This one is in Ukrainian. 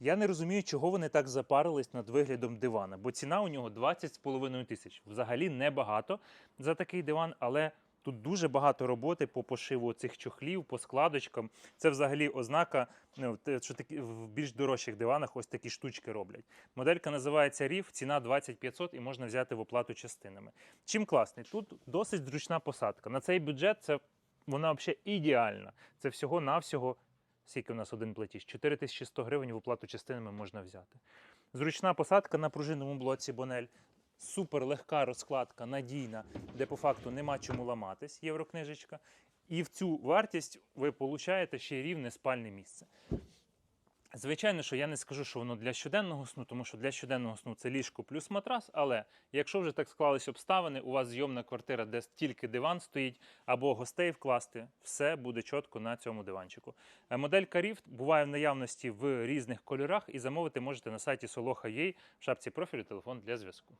Я не розумію, чого вони так запарились над виглядом дивана, бо ціна у нього 20,5 тисяч. Взагалі небагато за такий диван, але тут дуже багато роботи по пошиву цих чохлів, по складочкам. Це взагалі ознака, ну, що такі, в більш дорожчих диванах ось такі штучки роблять. Моделька називається Ріф, ціна 2500 і можна взяти в оплату частинами. Чим класний? Тут досить зручна посадка. На цей бюджет це вона взагалі ідеальна. Це всього-навсього скільки у нас один платіж? 4100 гривень в оплату частинами можна взяти. Зручна посадка на пружинному блоці Бонель. Супер легка розкладка, надійна, де по факту нема чому ламатись, єврокнижечка. І в цю вартість ви получаєте ще рівне спальне місце. Звичайно, що я не скажу, що воно для щоденного сну, тому що для щоденного сну це ліжко плюс матрас. Але якщо вже так склались обставини, у вас зйомна квартира, де тільки диван стоїть, або гостей вкласти, все буде чітко на цьому диванчику. Е, Моделька Rift буває в наявності в різних кольорах, і замовити можете на сайті Soloha.ua в шапці профілю телефон для зв'язку.